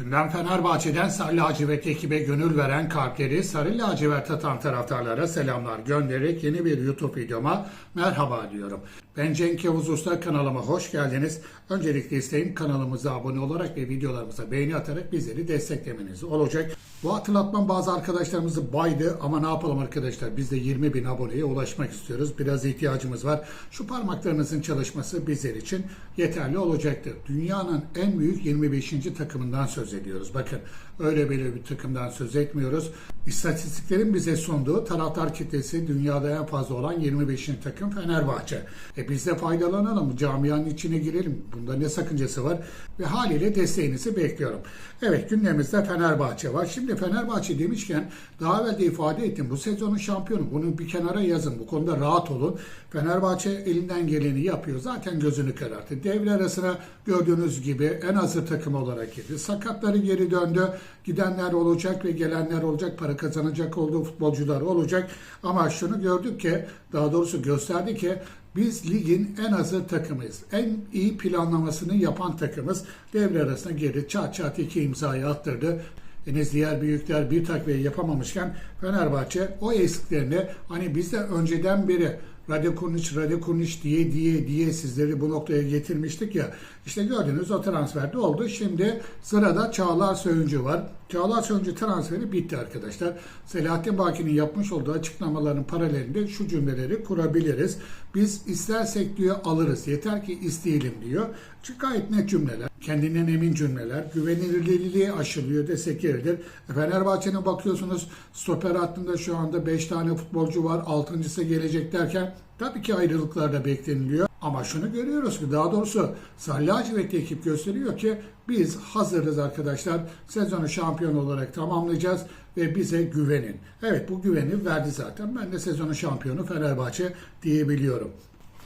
Gündem Fenerbahçe'den Sarı Lacivert ekibe gönül veren kalpleri Sarı Lacivert atan taraftarlara selamlar göndererek yeni bir YouTube videoma merhaba diyorum. Ben Cenk Yavuz Usta kanalıma hoş geldiniz. Öncelikle isteğim kanalımıza abone olarak ve videolarımıza beğeni atarak bizleri desteklemeniz olacak. Bu hatırlatmam bazı arkadaşlarımızı baydı ama ne yapalım arkadaşlar biz de 20 bin aboneye ulaşmak istiyoruz. Biraz ihtiyacımız var. Şu parmaklarınızın çalışması bizler için yeterli olacaktır. Dünyanın en büyük 25. takımından söz ediyoruz. Bakın öyle böyle bir takımdan söz etmiyoruz. İstatistiklerin bize sunduğu taraftar kitlesi dünyada en fazla olan 25. takım Fenerbahçe. E biz de faydalanalım. Camianın içine girelim. Bunda ne sakıncası var? Ve haliyle desteğinizi bekliyorum. Evet gündemimizde Fenerbahçe var. Şimdi Fenerbahçe demişken daha evvel de ifade ettim. Bu sezonun şampiyonu. Bunu bir kenara yazın. Bu konuda rahat olun. Fenerbahçe elinden geleni yapıyor. Zaten gözünü kararttı. Devre arasına gördüğünüz gibi en hazır takım olarak girdi. Sakatları geri döndü. Gidenler olacak ve gelenler olacak. Para kazanacak olduğu futbolcular olacak. Ama şunu gördük ki daha doğrusu gösterdi ki biz ligin en hazır takımıyız. En iyi planlamasını yapan takımız. Devre arasına girdi. Çat çat iki imzayı attırdı. Henüz diğer büyükler bir takviye yapamamışken Fenerbahçe o eksiklerini hani biz de önceden beri Radyo Kurniç, Radyo Kurniç diye diye diye sizleri bu noktaya getirmiştik ya. İşte gördüğünüz o transferde oldu. Şimdi sırada Çağlar Söyüncü var. Çağlar Söyüncü transferi bitti arkadaşlar. Selahattin Baki'nin yapmış olduğu açıklamaların paralelinde şu cümleleri kurabiliriz. Biz istersek diyor alırız. Yeter ki isteyelim diyor. Çünkü gayet net cümleler. Kendinden emin cümleler. Güvenilirliği aşılıyor desek yeridir. E, Fenerbahçe'ne bakıyorsunuz stoper hattında şu anda 5 tane futbolcu var. 6.sı gelecek derken tabii ki ayrılıklar da bekleniliyor. Ama şunu görüyoruz ki daha doğrusu Sarı Lacivertli ekip gösteriyor ki biz hazırız arkadaşlar. Sezonu şampiyon olarak tamamlayacağız ve bize güvenin. Evet bu güveni verdi zaten. Ben de sezonun şampiyonu Fenerbahçe diyebiliyorum.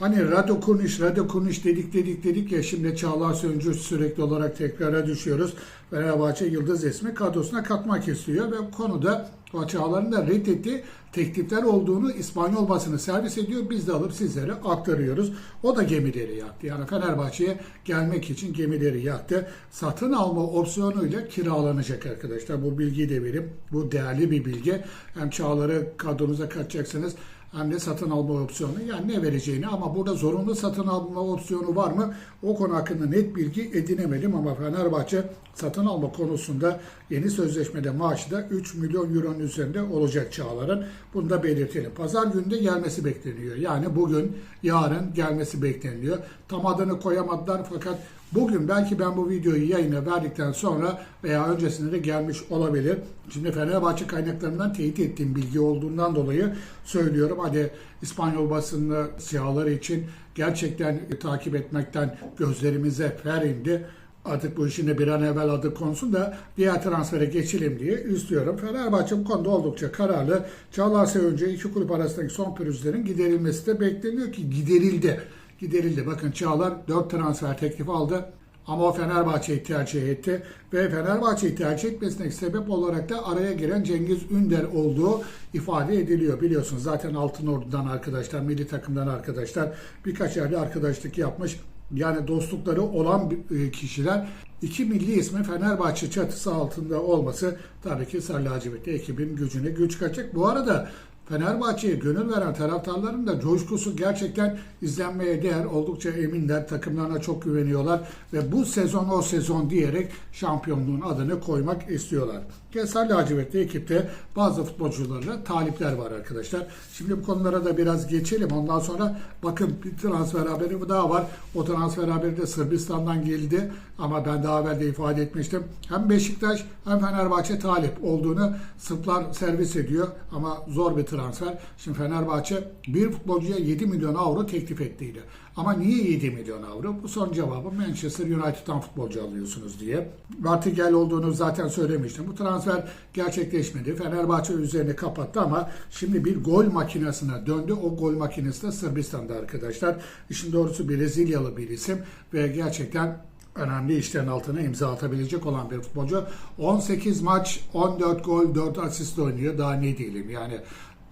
Hani Rado Kurniş, Rado Kurniş dedik dedik dedik ya şimdi Çağlar Söncü sürekli olarak tekrara düşüyoruz. Fenerbahçe Yıldız ismi kadrosuna katmak istiyor ve bu konuda Çağlar'ın da reddettiği teklifler olduğunu İspanyol basını servis ediyor. Biz de alıp sizlere aktarıyoruz. O da gemileri yaktı. Yani Fenerbahçe'ye gelmek için gemileri yaktı. Satın alma opsiyonuyla kiralanacak arkadaşlar. Bu bilgiyi de verip bu değerli bir bilgi. Hem Çağlar'ı kadronuza katacaksınız hem de satın alma opsiyonu yani ne vereceğini ama burada zorunlu satın alma opsiyonu var mı? O konu hakkında net bilgi edinemedim ama Fenerbahçe satın alma konusunda yeni sözleşmede maaşı da 3 milyon euronun üzerinde olacak Çağlar'ın. Bunu da belirtelim. Pazar günü de gelmesi bekleniyor. Yani bugün, yarın gelmesi bekleniyor. Tam adını koyamadılar fakat Bugün belki ben bu videoyu yayına verdikten sonra veya öncesinde de gelmiş olabilir. Şimdi Fenerbahçe kaynaklarından teyit ettiğim bilgi olduğundan dolayı söylüyorum. Hadi İspanyol basını siyahları için gerçekten takip etmekten gözlerimize fer indi. Artık bu işin de bir an evvel adı konsun da diğer transfere geçelim diye istiyorum. Fenerbahçe bu konuda oldukça kararlı. Çağlar önce iki kulüp arasındaki son pürüzlerin giderilmesi de bekleniyor ki giderildi giderildi. Bakın Çağlar 4 transfer teklifi aldı. Ama o Fenerbahçe'yi tercih etti. Ve Fenerbahçe'yi tercih etmesine sebep olarak da araya giren Cengiz Ünder olduğu ifade ediliyor. Biliyorsunuz zaten Altın Ordu'dan arkadaşlar, milli takımdan arkadaşlar birkaç yerde arkadaşlık yapmış. Yani dostlukları olan e, kişiler iki milli ismi Fenerbahçe çatısı altında olması tabii ki Sarı Lacivertli ekibin gücüne güç kaçacak. Bu arada Fenerbahçe'ye gönül veren taraftarların da coşkusu gerçekten izlenmeye değer. Oldukça eminler. Takımlarına çok güveniyorlar. Ve bu sezon o sezon diyerek şampiyonluğun adını koymak istiyorlar. Kesar lacivertli ekipte bazı futbolcularla talipler var arkadaşlar. Şimdi bu konulara da biraz geçelim. Ondan sonra bakın bir transfer haberi daha var. O transfer haberi de Sırbistan'dan geldi. Ama ben daha evvel de ifade etmiştim. Hem Beşiktaş hem Fenerbahçe talip olduğunu Sırplar servis ediyor. Ama zor bir transfer. Şimdi Fenerbahçe bir futbolcuya 7 milyon avro teklif ettiydi. Ama niye 7 milyon avro? Bu son cevabı Manchester United'dan futbolcu alıyorsunuz diye. Vartigel olduğunu zaten söylemiştim. Bu transfer gerçekleşmedi. Fenerbahçe üzerine kapattı ama şimdi bir gol makinesine döndü. O gol makinesi de Sırbistan'da arkadaşlar. İşin doğrusu Brezilyalı bir isim ve gerçekten önemli işlerin altına imza atabilecek olan bir futbolcu. 18 maç, 14 gol, 4 asist oynuyor. Daha ne diyelim yani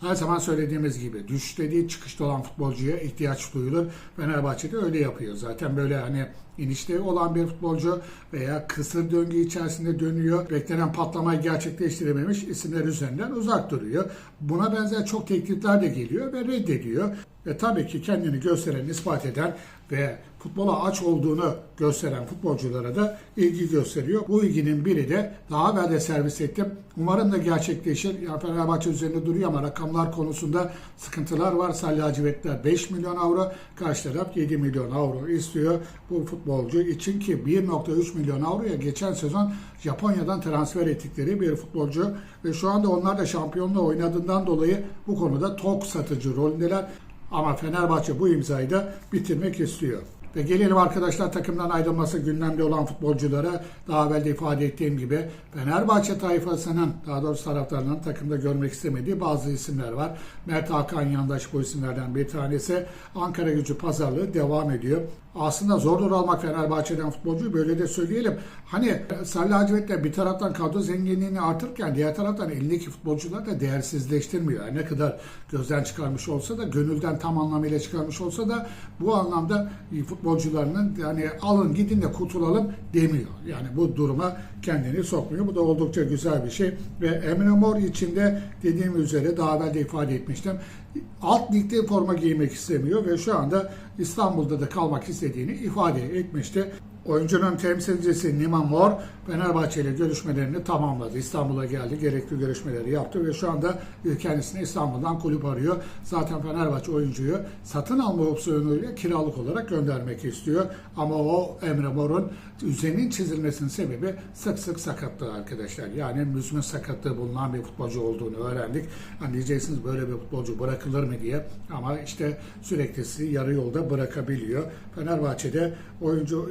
her zaman söylediğimiz gibi düşüşte değil çıkışta olan futbolcuya ihtiyaç duyulur. Fenerbahçe'de öyle yapıyor. Zaten böyle hani inişte olan bir futbolcu veya kısır döngü içerisinde dönüyor. Beklenen patlamayı gerçekleştirememiş isimler üzerinden uzak duruyor. Buna benzer çok teklifler de geliyor ve reddediyor. Ve tabii ki kendini gösteren, ispat eden ve futbola aç olduğunu gösteren futbolculara da ilgi gösteriyor. Bu ilginin biri de daha evvel de servis ettim. Umarım da gerçekleşir. Ya Fenerbahçe üzerinde duruyor ama rakamlar konusunda sıkıntılar var. Salih Hacivetler 5 milyon avro, karşı taraf 7 milyon avro istiyor bu futbolcu için ki 1.3 milyon avroya geçen sezon Japonya'dan transfer ettikleri bir futbolcu ve şu anda onlar da şampiyonluğa oynadığından dolayı bu konuda tok satıcı rolündeler. Ama Fenerbahçe bu imzayı da bitirmek istiyor. Ve gelelim arkadaşlar takımdan ayrılması gündemde olan futbolculara daha evvel de ifade ettiğim gibi Fenerbahçe tayfasının daha doğrusu taraftarının takımda görmek istemediği bazı isimler var. Mert Hakan Yandaş bu isimlerden bir tanesi. Ankara gücü pazarlığı devam ediyor. Aslında zordur almak Fenerbahçe'den futbolcuyu böyle de söyleyelim. Hani Salih Hacivet'le bir taraftan kadro zenginliğini artırırken diğer taraftan elindeki futbolcular da değersizleştirmiyor. Yani ne kadar gözden çıkarmış olsa da gönülden tam anlamıyla çıkarmış olsa da bu anlamda futbolcularının yani alın gidin de kurtulalım demiyor. Yani bu duruma kendini sokmuyor. Bu da oldukça güzel bir şey. Ve Emre Mor içinde dediğim üzere daha evvel de ifade etmiştim. Alt ligde forma giymek istemiyor ve şu anda İstanbul'da da kalmak istediğini ifade etmişti. Oyuncunun temsilcisi Nima Mor Fenerbahçe ile görüşmelerini tamamladı. İstanbul'a geldi, gerekli görüşmeleri yaptı ve şu anda kendisine İstanbul'dan kulüp arıyor. Zaten Fenerbahçe oyuncuyu satın alma opsiyonuyla kiralık olarak göndermek istiyor. Ama o Emre Mor'un üzerinin çizilmesinin sebebi sık sık sakatlığı arkadaşlar. Yani müzmin sakatlığı bulunan bir futbolcu olduğunu öğrendik. Hani diyeceksiniz böyle bir futbolcu bırakılır mı diye. Ama işte süreklisi yarı yolda bırakabiliyor. Fenerbahçe'de oyuncu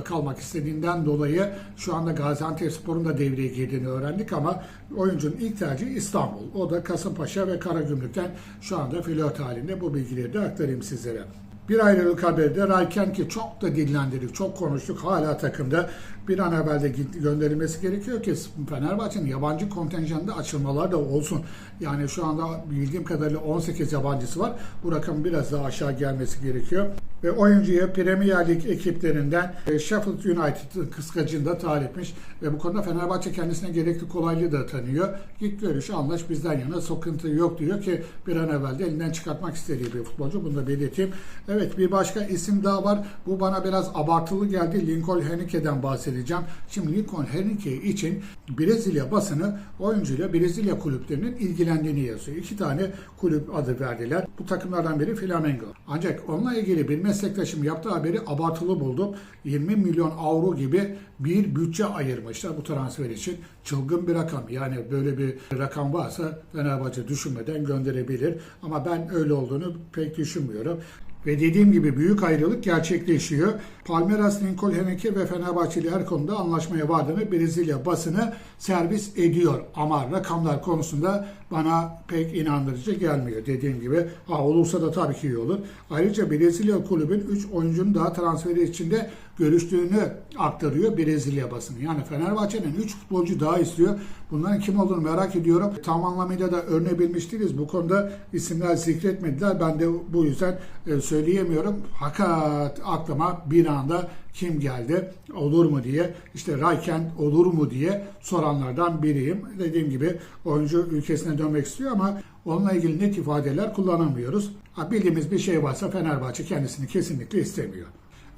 İstanbul'da kalmak istediğinden dolayı şu anda Gaziantep Spor'un da devreye girdiğini öğrendik ama oyuncunun ilk tercihi İstanbul. O da Kasımpaşa ve Karagümrük'ten şu anda flört halinde bu bilgileri de aktarayım sizlere. Bir ayrılık haberi de Rayken ki çok da dillendirdik, çok konuştuk. Hala takımda bir an evvel de gönderilmesi gerekiyor ki Fenerbahçe'nin yabancı kontenjanında açılmalar da olsun. Yani şu anda bildiğim kadarıyla 18 yabancısı var. Bu rakamın biraz daha aşağı gelmesi gerekiyor. Ve oyuncuya Premier Lig ekiplerinden Sheffield United'ın kıskacında talip etmiş. Ve bu konuda Fenerbahçe kendisine gerekli kolaylığı da tanıyor. Git görüş anlaş bizden yana sıkıntı yok diyor ki bir an evvel de elinden çıkartmak istediği bir futbolcu. Bunu da belirteyim. Evet bir başka isim daha var. Bu bana biraz abartılı geldi. Lincoln Henrique'den bahsedeceğim. Şimdi Lincoln Henrique için Brezilya basını oyuncuyla Brezilya kulüplerinin ilgilendiğini yazıyor. İki tane kulüp adı verdiler. Bu takımlardan biri Flamengo. Ancak onunla ilgili bir meslektaşım yaptığı haberi abartılı buldum. 20 milyon avro gibi bir bütçe ayırmışlar bu transfer için. Çılgın bir rakam. Yani böyle bir rakam varsa Fenerbahçe düşünmeden gönderebilir. Ama ben öyle olduğunu pek düşünmüyorum. Ve dediğim gibi büyük ayrılık gerçekleşiyor. Palmeiras, Lincoln Henrique ve Fenerbahçeli her konuda anlaşmaya vardığını Brezilya basını servis ediyor. Ama rakamlar konusunda bana pek inandırıcı gelmiyor dediğim gibi. Ha olursa da tabii ki iyi olur. Ayrıca Brezilya kulübün 3 oyuncunun daha transferi içinde görüştüğünü aktarıyor Brezilya basını. Yani Fenerbahçe'nin 3 futbolcu daha istiyor. Bunların kim olduğunu merak ediyorum. Tam anlamıyla da öğrenebilmiş değiliz. Bu konuda isimler zikretmediler. Ben de bu yüzden e, söyleyemiyorum. Hakikat aklıma bir anda kim geldi olur mu diye işte Rayken olur mu diye soranlardan biriyim. Dediğim gibi oyuncu ülkesine dönmek istiyor ama onunla ilgili net ifadeler kullanamıyoruz. Ha, bildiğimiz bir şey varsa Fenerbahçe kendisini kesinlikle istemiyor.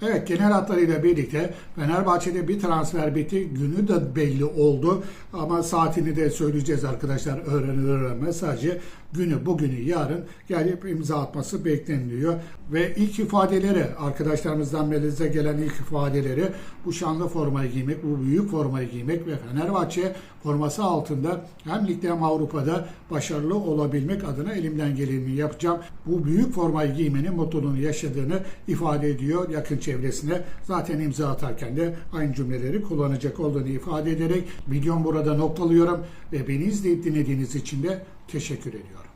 Evet genel hatlarıyla birlikte Fenerbahçe'de bir transfer bitti. Günü de belli oldu. Ama saatini de söyleyeceğiz arkadaşlar öğrenir öğrenmez. Sadece günü bugünü yarın gelip imza atması bekleniliyor. Ve ilk ifadeleri arkadaşlarımızdan Meliz'e gelen ilk ifadeleri bu şanlı formayı giymek, bu büyük formayı giymek ve Fenerbahçe forması altında hem ligde hem Avrupa'da başarılı olabilmek adına elimden geleni yapacağım. Bu büyük formayı giymenin mutluluğunu yaşadığını ifade ediyor yakın çevresine. Zaten imza atarken de aynı cümleleri kullanacak olduğunu ifade ederek videomu burada noktalıyorum ve beni izleyip dinlediğiniz için de teşekkür ediyorum.